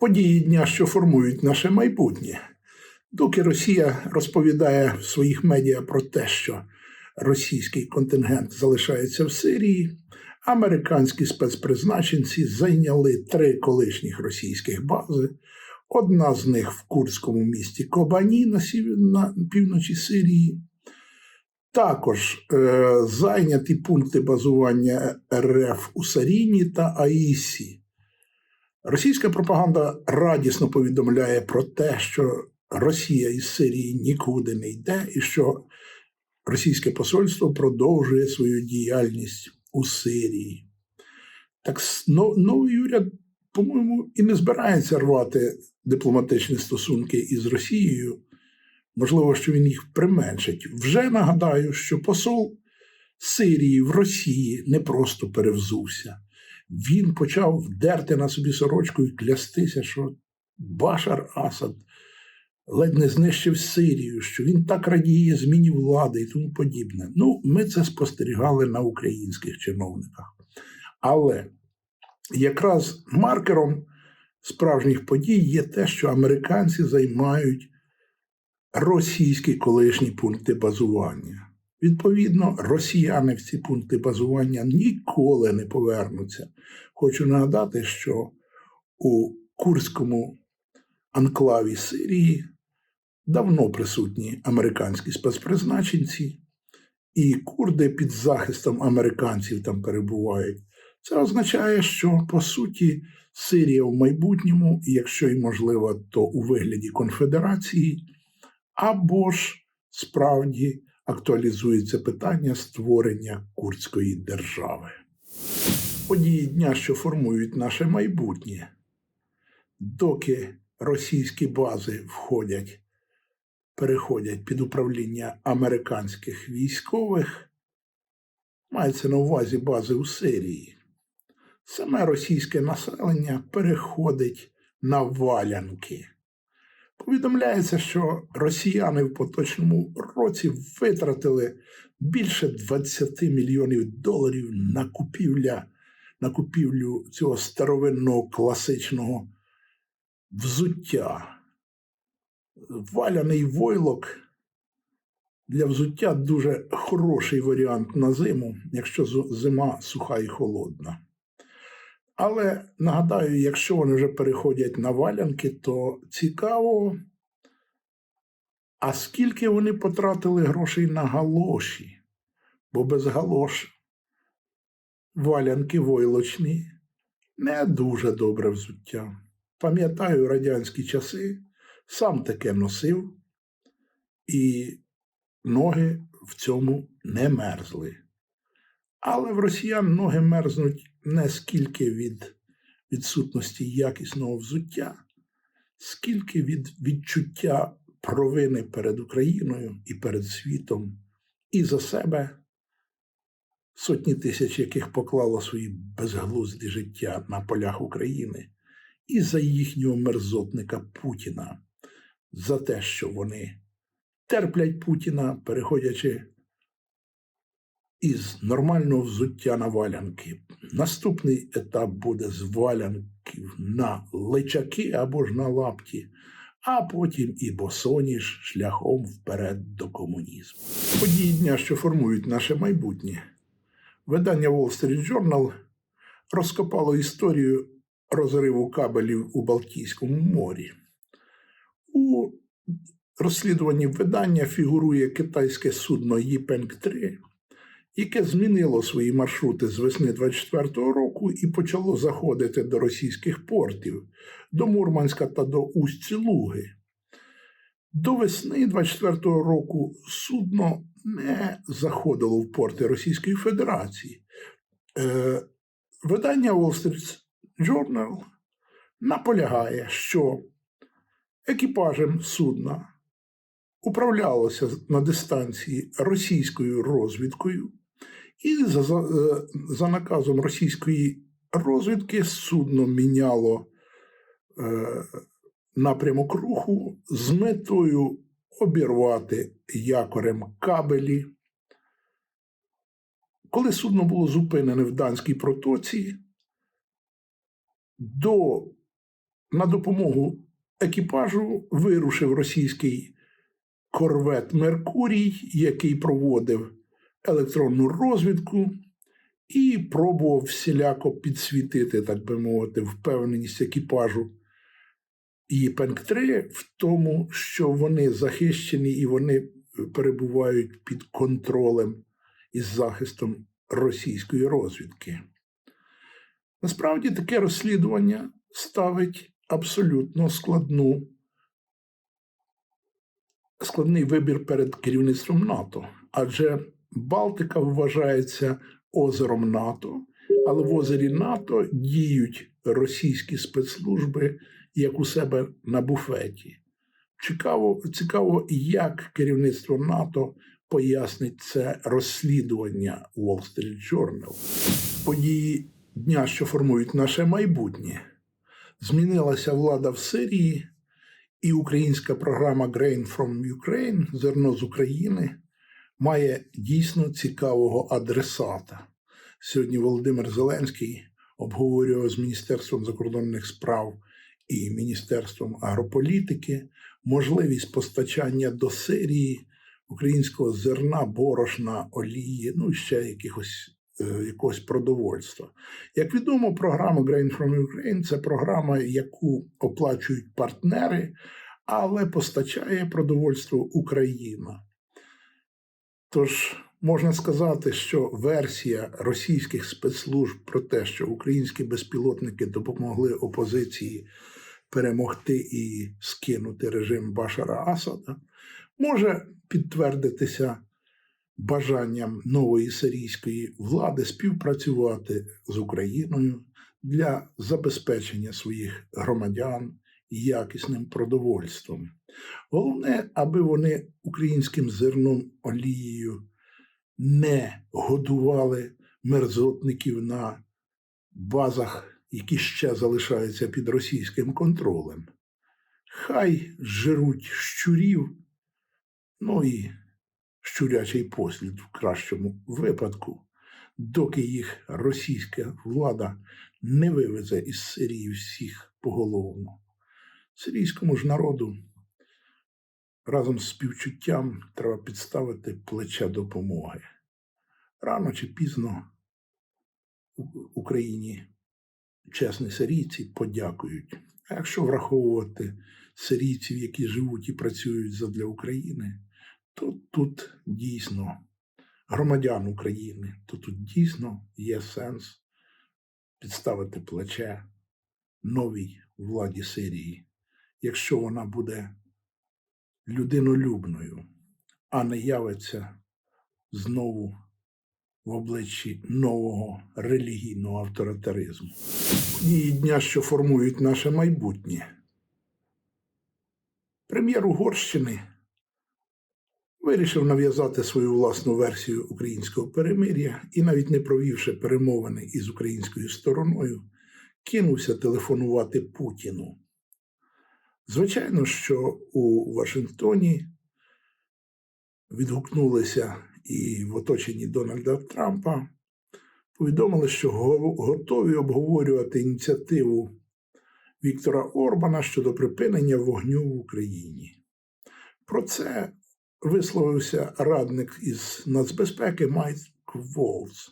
Події дня, що формують наше майбутнє. Доки Росія розповідає в своїх медіа про те, що російський контингент залишається в Сирії, американські спецпризначенці зайняли три колишніх російських бази. Одна з них в курському місті Кобані на, сів... на півночі Сирії. Також е, зайняті пункти базування РФ у Саріні та Аїсі. Російська пропаганда радісно повідомляє про те, що Росія із Сирії нікуди не йде, і що російське посольство продовжує свою діяльність у Сирії. Так новий уряд, по-моєму, і не збирається рвати дипломатичні стосунки із Росією. Можливо, що він їх применшить. Вже нагадаю, що посол Сирії в Росії не просто перевзувся він почав дерти на собі сорочку і клястися, що Башар Асад ледь не знищив Сирію, що він так радіє зміні влади і тому подібне. Ну, ми це спостерігали на українських чиновниках. Але якраз маркером справжніх подій є те, що американці займають російські колишні пункти базування. Відповідно, росіяни в ці пункти базування ніколи не повернуться. Хочу нагадати, що у Курському анклаві Сирії давно присутні американські спецпризначенці, і курди під захистом американців там перебувають. Це означає, що по суті Сирія в майбутньому, якщо і можливо, то у вигляді конфедерації, або ж справді актуалізується питання створення курдської держави. Події дня, що формують наше майбутнє, доки російські бази входять, переходять під управління американських військових, мається на увазі бази у Сирії. Саме російське населення переходить на валянки. Повідомляється, що росіяни в поточному році витратили більше 20 мільйонів доларів на купівля, на купівлю цього старовинного класичного взуття. Валяний войлок для взуття дуже хороший варіант на зиму, якщо зима суха і холодна. Але нагадаю, якщо вони вже переходять на валянки, то цікаво, а скільки вони потратили грошей на галоші? Бо без галош валянки войлочні не дуже добре взуття. Пам'ятаю радянські часи, сам таке носив, і ноги в цьому не мерзли. Але в росіян ноги мерзнуть не скільки від відсутності якісного взуття, скільки від відчуття провини перед Україною і перед світом, і за себе, сотні тисяч яких поклало свої безглузді життя на полях України, і за їхнього мерзотника Путіна, за те, що вони терплять Путіна, переходячи із нормального взуття на валянки. Наступний етап буде з валянків на личаки або ж на лапті, а потім і босоніж шляхом вперед до комунізму. Події дня, що формують наше майбутнє. Видання Wall Street Journal розкопало історію розриву кабелів у Балтійському морі. У розслідуванні видання фігурує китайське судно Їпенг-3, яке змінило свої маршрути з весни 24-го року і почало заходити до російських портів, до Мурманська та до Усть-Луги. До весни 24-го року судно не заходило в порти Російської Федерації. Е, видання Wall Street Journal наполягає, що екіпажем судна управлялося на дистанції російською розвідкою, і за, за, е, за наказом російської розвідки судно міняло е, напрямок руху з метою обірвати якорем кабелі. Коли судно було зупинене в Данській протоці, до, на допомогу екіпажу вирушив російський корвет Меркурій, який проводив електронну розвідку і пробував всіляко підсвітити, так би мовити, впевненість екіпажу і Пенк-3 в тому, що вони захищені і вони перебувають під контролем із захистом російської розвідки. Насправді таке розслідування ставить абсолютно складну, складний вибір перед керівництвом НАТО, адже Балтика вважається озером НАТО, але в озері НАТО діють російські спецслужби як у себе на буфеті. Цікаво, цікаво, як керівництво НАТО пояснить це розслідування Wall Street Journal. Події дня, що формують наше майбутнє. Змінилася влада в Сирії, і українська програма Grain from Ukraine зерно з України має дійсно цікавого адресата. Сьогодні Володимир Зеленський обговорював з Міністерством закордонних справ і Міністерством агрополітики можливість постачання до Сирії українського зерна, борошна, олії, ну і ще якихось. е, Якогось продовольства. Як відомо, програма Grain from Ukraine це програма, яку оплачують партнери, але постачає продовольство Україна. Тож можна сказати, що версія російських спецслужб про те, що українські безпілотники допомогли опозиції перемогти і скинути режим Башара Асада, може підтвердитися бажанням нової сирійської влади співпрацювати з Україною для забезпечення своїх громадян якісним продовольством. Головне, аби вони українським зерном олією не годували мерзотників на базах, які ще залишаються під російським контролем. Хай жируть щурів, ну і щурячий послід в кращому випадку, доки їх російська влада не вивезе із Сирії всіх поголовно. Сирійському ж народу разом з співчуттям треба підставити плече допомоги. Рано чи пізно Україні чесні сирійці подякують. А якщо враховувати сирійців, які живуть і працюють задля України, то тут дійсно громадян України, то тут дійсно є сенс підставити плече новій владі Сирії, якщо вона буде людинолюбною, а не явиться знову в обличчі нового релігійного авторитаризму. Події дня, що формують наше майбутнє. Прем'єр Угорщини вирішив нав'язати свою власну версію українського перемир'я і, навіть не провівши перемовини із українською стороною, кинувся телефонувати Путіну. Звичайно, що у Вашингтоні відгукнулися і в оточенні Дональда Трампа повідомили, що готові обговорювати ініціативу Віктора Орбана щодо припинення вогню в Україні. Про це висловився радник із нацбезпеки Майк Волц.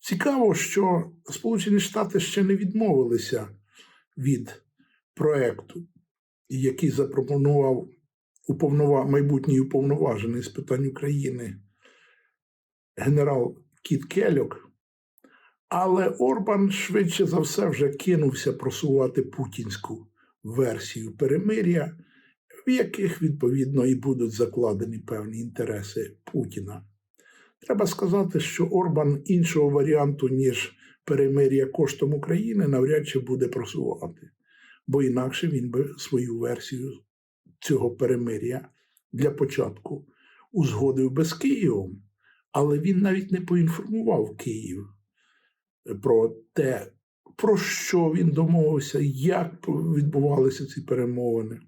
Цікаво, що Сполучені Штати ще не відмовилися від проекту, який запропонував уповнова... майбутній уповноважений з питань України генерал Кіт Кельок. Але Орбан швидше за все вже кинувся просувати путінську версію перемир'я, в яких відповідно і будуть закладені певні інтереси Путіна. Треба сказати, що Орбан іншого варіанту, ніж перемир'я коштом України, навряд чи буде просувати, бо інакше він би свою версію цього перемир'я для початку узгодив би з Києвом, але він навіть не поінформував Київ про те, про що він домовився, як відбувалися ці перемовини.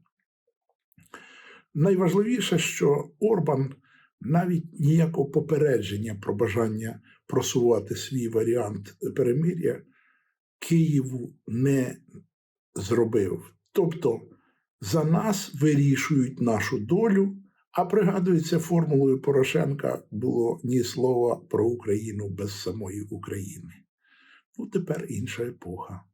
Найважливіше, що Орбан навіть ніякого попередження про бажання просувати свій варіант перемир'я Києву не зробив. Тобто за нас вирішують нашу долю, а пригадується, формулою Порошенка було ні слова про Україну без самої України. Ну, тепер інша епоха.